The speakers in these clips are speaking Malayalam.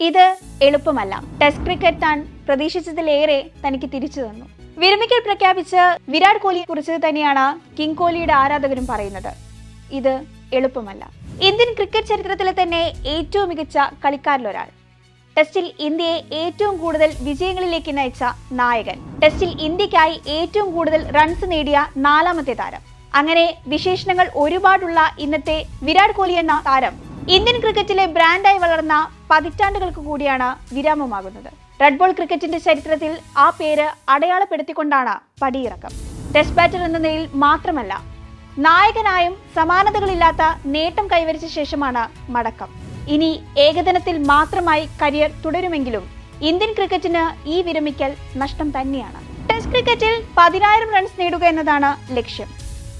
ഇത് എളുപ്പമല്ല. ടെസ്റ്റ് ക്രിക്കറ്റ് താൻ പ്രതീക്ഷിച്ചതിലേറെ തനിക്ക് തിരിച്ചു തന്നു. വിരമിക്കൽ പ്രഖ്യാപിച്ച് വിരാട് കോഹ്ലിയെ കുറിച്ച് തന്നെയാണ് കിങ് കോഹ്ലിയുടെ ആരാധകരും പറയുന്നത്. ഇത് എളുപ്പമല്ല. ഇന്ത്യൻ ക്രിക്കറ്റ് ചരിത്രത്തിലെ തന്നെ ഏറ്റവും മികച്ച കളിക്കാരിലൊരാൾ. ടെസ്റ്റിൽ ഇന്ത്യയെ ഏറ്റവും കൂടുതൽ വിജയങ്ങളിലേക്ക് നയിച്ച നായകൻ. ടെസ്റ്റിൽ ഇന്ത്യക്കായി ഏറ്റവും കൂടുതൽ റൺസ് നേടിയ നാലാമത്തെ താരം. അങ്ങനെ വിശേഷണങ്ങൾ ഒരുപാടുള്ള ഇന്നത്തെ വിരാട് കോഹ്ലി എന്ന താരം ഇന്ത്യൻ ക്രിക്കറ്റിലെ ബ്രാൻഡായി വളർന്ന പതിറ്റാണ്ടുകൾക്ക് കൂടിയാണ് വിരാമമാകുന്നത്. റെഡ് ബോൾ ക്രിക്കറ്റിന്റെ ചരിത്രത്തിൽ ആ പേര് അടയാളപ്പെടുത്തിക്കൊണ്ടാണ് പടിയിറക്കം. ടെസ്റ്റ് ബാറ്റർ എന്ന നിലയിൽ മാത്രമല്ല നായകനായും സമാനതകളില്ലാത്ത നേട്ടം കൈവരിച്ച ശേഷമാണ് മടക്കം. ഇനി ഏകദിനത്തിൽ മാത്രമായി കരിയർ തുടരുമെങ്കിലും ഇന്ത്യൻ ക്രിക്കറ്റിന് ഈ വിരമിക്കൽ നഷ്ടം തന്നെയാണ്. ടെസ്റ്റ് ക്രിക്കറ്റിൽ പതിനായിരം റൺസ് നേടുക എന്നതാണ് ലക്ഷ്യം.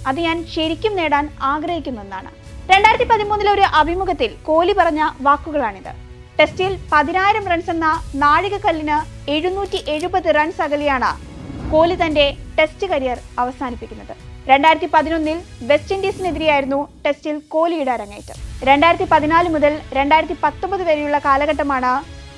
അത് ഞാൻ ശരിക്കും നേടാൻ ആഗ്രഹിക്കുന്ന ഒന്നാണ് രണ്ടായിരത്തി പതിമൂന്നിലെ ഒരു അഭിമുഖത്തിൽ കോഹ്ലി പറഞ്ഞ വാക്കുകളാണിത്. ടെസ്റ്റിൽ പതിനായിരം റൺസ് എന്ന നാഴികക്കല്ലിന് എഴുന്നൂറ്റി എഴുപത് റൺസ് അകലെയാണ് കോഹ്ലി തന്റെ ടെസ്റ്റ് കരിയർ അവസാനിപ്പിക്കുന്നത്. രണ്ടായിരത്തി പതിനൊന്നിൽ വെസ്റ്റ് ഇൻഡീസിനെതിരെയായിരുന്നു ടെസ്റ്റിൽ കോഹ്ലിയുടെ അരങ്ങേറ്റം. രണ്ടായിരത്തി പതിനാല് മുതൽ രണ്ടായിരത്തി പത്തൊമ്പത് വരെയുള്ള കാലഘട്ടമാണ്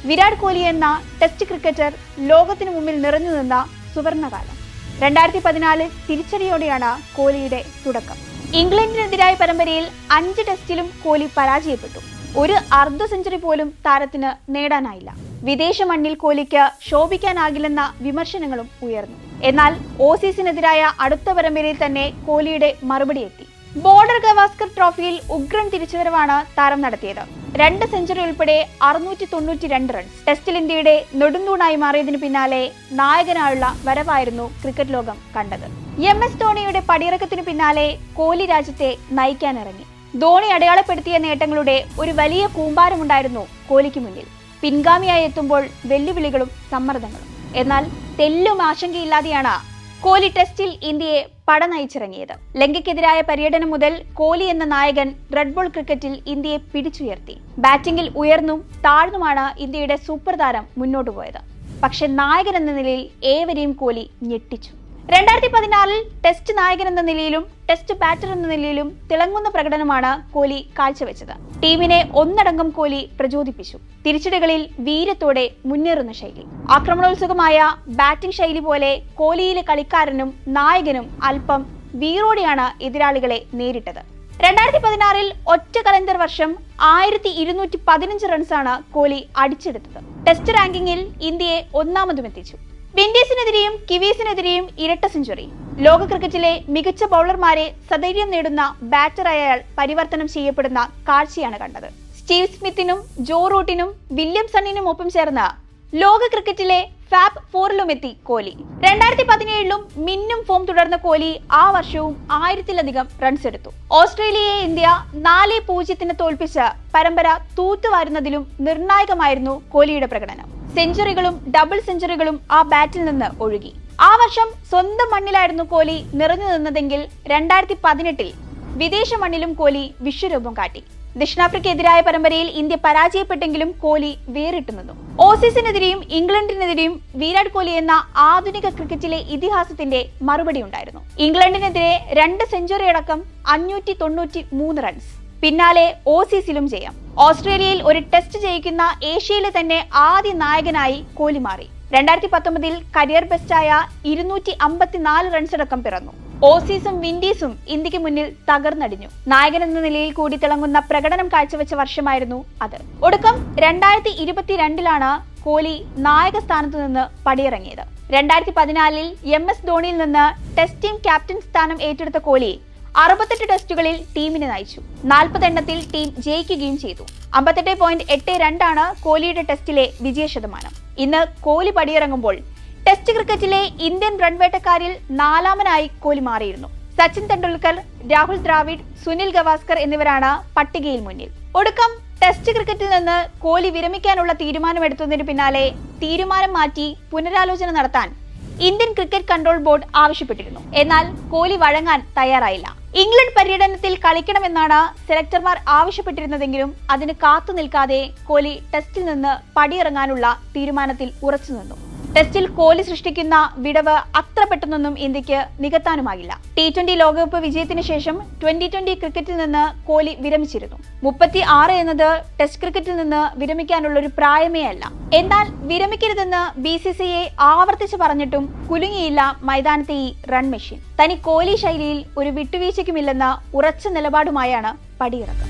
വിരാട് കോഹ്ലി എന്ന ടെസ്റ്റ് ക്രിക്കറ്റർ ലോകത്തിനു മുമ്പിൽ നിറഞ്ഞു നിന്ന സുവർണകാലം. രണ്ടായിരത്തി പതിനാല് തിരിച്ചടിയോടെയാണ് കോഹ്ലിയുടെ തുടക്കം. ഇംഗ്ലണ്ടിനെതിരായ പരമ്പരയിൽ അഞ്ച് ടെസ്റ്റിലും കോഹ്ലി പരാജയപ്പെട്ടു. ഒരു അർദ്ധ സെഞ്ചുറി പോലും താരത്തിന് നേടാനായില്ല. വിദേശ മണ്ണിൽ കോഹ്ലിക്ക് ശോഭിക്കാനാകില്ലെന്ന വിമർശനങ്ങളും ഉയർന്നു. എന്നാൽ ഓസീസിനെതിരായ അടുത്ത പരമ്പരയിൽ തന്നെ കോഹ്ലിയുടെ മറുപടി എത്തി ബോർഡർ ഗവാസ്കർ ട്രോഫിയിൽ ഉഗ്രൻ തിരിച്ചുവരവാണ് താരം നടത്തിയത്. രണ്ട് സെഞ്ചുറി ഉൾപ്പെടെ അറുന്നൂറ്റി തൊണ്ണൂറ്റി രണ്ട് റൺസ് ടെസ്റ്റിൽ ഇന്ത്യയുടെ നെടുന്തൂണായി മാറിയതിനു പിന്നാലെ നായകനായുള്ള വരവായിരുന്നു ക്രിക്കറ്റ് ലോകം കണ്ടത്. എം എസ് ധോണിയുടെ പടിയിറക്കത്തിനു പിന്നാലെ കോഹ്ലി രാജ്യത്തെ നയിക്കാനിറങ്ങി. ധോണി അടയാളപ്പെടുത്തിയ നേട്ടങ്ങളുടെ ഒരു വലിയ കൂമ്പാരമുണ്ടായിരുന്നു കോഹ്ലിക്ക് മുന്നിൽ. പിൻഗാമിയായി എത്തുമ്പോൾ വെല്ലുവിളികളും സമ്മർദ്ദങ്ങളും. എന്നാൽ തെല്ലും ആശങ്കയില്ലാതെയാണ് കോഹ്ലി ടെസ്റ്റിൽ ഇന്ത്യയെ പട നയിച്ചിറങ്ങിയത് ലങ്കയ്ക്കെതിരായ പര്യടനം മുതൽ കോഹ്ലി എന്ന നായകൻ റെഡ് ബോൾ ക്രിക്കറ്റിൽ ഇന്ത്യയെ പിടിച്ചുയർത്തി. ബാറ്റിംഗിൽ ഉയർന്നും താഴ്ന്നുമാണ് ഇന്ത്യയുടെ സൂപ്പർ താരം മുന്നോട്ടു പോയത്. പക്ഷെ നായകൻ എന്ന നിലയിൽ ഏവരെയും കോഹ്ലി ഞെട്ടിച്ചു. രണ്ടായിരത്തി പതിനാറിൽ ടെസ്റ്റ് നായകൻ എന്ന നിലയിലും ടെസ്റ്റ് ബാറ്റർ എന്ന നിലയിലും തിളങ്ങുന്ന പ്രകടനമാണ് കോഹ്ലി കാഴ്ചവെച്ചത്. ടീമിനെ ഒന്നടങ്കം കോഹ്ലി പ്രചോദിപ്പിച്ചു. തിരിച്ചടികളിൽ വീരത്തോടെ മുന്നേറുന്ന ശൈലി. ആക്രമണോത്സുകമായ ബാറ്റിംഗ് ശൈലി പോലെ കോഹ്ലിയിലെ കളിക്കാരനും നായകനും അല്പം വീറോടെയാണ് എതിരാളികളെ നേരിട്ടത്. രണ്ടായിരത്തി പതിനാറിൽ ഒറ്റ കലണ്ടർ വർഷം ആയിരത്തി ഇരുന്നൂറ്റി പതിനഞ്ച് റൺസാണ് കോഹ്ലി അടിച്ചെടുത്തത്. ടെസ്റ്റ് റാങ്കിങ്ങിൽ ഇന്ത്യയെ ഒന്നാമതും എത്തിച്ചു വിൻഡീസിനെതിരെയും കിവീസിനെതിരെയും ഇരട്ട സെഞ്ചുറി. ലോക ക്രിക്കറ്റിലെ മികച്ച ബൗളർമാരെ സധൈര്യം നേടുന്ന ബാറ്ററായ അയാൾ പരിവർത്തനം ചെയ്യപ്പെടുന്ന കാഴ്ചയാണ് കണ്ടത്. സ്റ്റീവ് സ്മിത്തിനും ജോ റൂട്ടിനും വില്യം സണ്ണിനും ഒപ്പം ചേർന്ന് ലോക ക്രിക്കറ്റിലെ ഫാബ് ഫോറിലുമെത്തി കോഹ്ലി. രണ്ടായിരത്തി പതിനേഴിലും മിന്നും ഫോം തുടർന്ന കോഹ്ലി ആ വർഷവും ആയിരത്തിലധികം റൺസ് എടുത്തു. ഓസ്ട്രേലിയയെ ഇന്ത്യ നാല് പൂജ്യത്തിന് തോൽപ്പിച്ച് പരമ്പര തൂത്തുവാരുന്നതിലും നിർണായകമായിരുന്നു കോഹ്ലിയുടെ പ്രകടനം. സെഞ്ചുറികളും ഡബിൾ സെഞ്ചുറികളും ആ ബാറ്റിൽ നിന്ന് ഒഴുകി. ആ വർഷം സ്വന്തം മണ്ണിലായിരുന്നു കോഹ്ലി നിറഞ്ഞു നിന്നതെങ്കിൽ രണ്ടായിരത്തി പതിനെട്ടിൽ വിദേശ മണ്ണിലും കോഹ്ലി വിശ്വരൂപം കാട്ടി. ദക്ഷിണാഫ്രിക്കയെതിരായ പരമ്പരയിൽ ഇന്ത്യ പരാജയപ്പെട്ടെങ്കിലും കോഹ്ലി വേറിട്ടു നിന്നു. ഓസീസിനെതിരെയും ഇംഗ്ലണ്ടിനെതിരെയും വിരാട് കോഹ്ലി എന്ന ആധുനിക ക്രിക്കറ്റിലെ ഇതിഹാസത്തിന്റെ മറുപടി ഉണ്ടായിരുന്നു. ഇംഗ്ലണ്ടിനെതിരെ രണ്ട് സെഞ്ചുറി അടക്കം അഞ്ഞൂറ്റി തൊണ്ണൂറ്റി മൂന്ന് റൺസ് പിന്നാലെ ഓസീസിലും ജയം ഓസ്ട്രേലിയയിൽ ഒരു ടെസ്റ്റ് ജയിക്കുന്ന ഏഷ്യയിലെ തന്നെ ആദ്യ നായകനായി കോഹ്ലി മാറി രണ്ടായിരത്തി പത്തൊമ്പതിൽ കരിയർ ബെസ്റ്റായ ഇരുന്നൂറ്റി അമ്പത്തിനാല് റൺസടക്കം പിറന്നു. ഓസീസും വിൻഡീസും ഇന്ത്യയ്ക്ക് മുന്നിൽ തകർന്നടിഞ്ഞു. നായകൻ എന്ന നിലയിൽ കൂടി തിളങ്ങുന്ന പ്രകടനം കാഴ്ചവെച്ച വർഷമായിരുന്നു അത്. ഒടുക്കം രണ്ടായിരത്തി ഇരുപത്തിരണ്ടിലാണ് കോലി നായക സ്ഥാനത്തു നിന്ന് പടിയിറങ്ങിയത്. രണ്ടായിരത്തി പതിനാലിൽ എം എസ് ധോണിയിൽ നിന്ന് ടെസ്റ്റ് ടീം ക്യാപ്റ്റൻ സ്ഥാനം ഏറ്റെടുത്ത കോഹ്ലി അറുപത്തെട്ട് ടെസ്റ്റുകളിൽ ടീമിനെ നയിച്ചു. നാൽപ്പത് എണ്ണത്തിൽ ടീം ജയിക്കുകയും ചെയ്തു. അമ്പത്തെട്ട് പോയിന്റ് എട്ട് രണ്ടാണ് കോഹ്ലിയുടെ ടെസ്റ്റിലെ വിജയ ശതമാനം. ഇന്ന് കോഹ്ലി പടിയിറങ്ങുമ്പോൾ ടെസ്റ്റ് ക്രിക്കറ്റിലെ ഇന്ത്യൻ റൺവേട്ടക്കാരിൽ നാലാമനായി കോഹ്ലി മാറിയിരുന്നു. സച്ചിൻ തെണ്ടുൽക്കർ രാഹുൽ ദ്രാവിഡ് സുനിൽ ഗവാസ്കർ എന്നിവരാണ് പട്ടികയിൽ മുന്നിൽ. ഒടുക്കം ടെസ്റ്റ് ക്രിക്കറ്റിൽ നിന്ന് കോഹ്ലി വിരമിക്കാനുള്ള തീരുമാനമെടുത്തതിന് പിന്നാലെ തീരുമാനം മാറ്റി പുനരാലോചന നടത്താൻ ഇന്ത്യൻ ക്രിക്കറ്റ് കൺട്രോൾ ബോർഡ് ആവശ്യപ്പെട്ടിരുന്നു. എന്നാൽ കോഹ്ലി വഴങ്ങാൻ തയ്യാറായില്ല. ഇംഗ്ലണ്ട് പര്യടനത്തിൽ കളിക്കണമെന്നാണ് സെലക്ടർമാർ ആവശ്യപ്പെട്ടിരുന്നതെങ്കിലും അതിന് കാത്തു നിൽക്കാതെ കോഹ്ലി ടെസ്റ്റിൽ നിന്ന് പടിയിറങ്ങാനുള്ള തീരുമാനത്തിൽ ഉറച്ചു നിന്നു ടെസ്റ്റിൽ കോഹ്ലി സൃഷ്ടിക്കുന്ന വിടവ് അത്ര പെട്ടെന്നൊന്നും ഇന്ത്യയ്ക്ക് നികത്താനുമാകില്ല ടി ട്വന്റി ലോകകപ്പ് വിജയത്തിന് ശേഷം ട്വന്റി ട്വന്റി ക്രിക്കറ്റിൽ നിന്ന് കോഹ്ലി വിരമിച്ചിരുന്നു. മുപ്പത്തി ആറ് എന്നത് ടെസ്റ്റ് ക്രിക്കറ്റിൽ നിന്ന് വിരമിക്കാനുള്ള ഒരു പ്രായമേ അല്ല. എന്നാൽ വിരമിക്കരുതെന്ന് ബി സി സി ഐ ആവർത്തിച്ച് പറഞ്ഞിട്ടും കുലുങ്ങിയില്ല മൈതാനത്തെ ഈ റൺ മെഷീൻ. തനി കോഹ്ലി ശൈലിയിൽ ഒരു വിട്ടുവീഴ്ചയ്ക്കുമില്ലെന്ന ഉറച്ച നിലപാടുമായാണ് പടിയിറക്കം.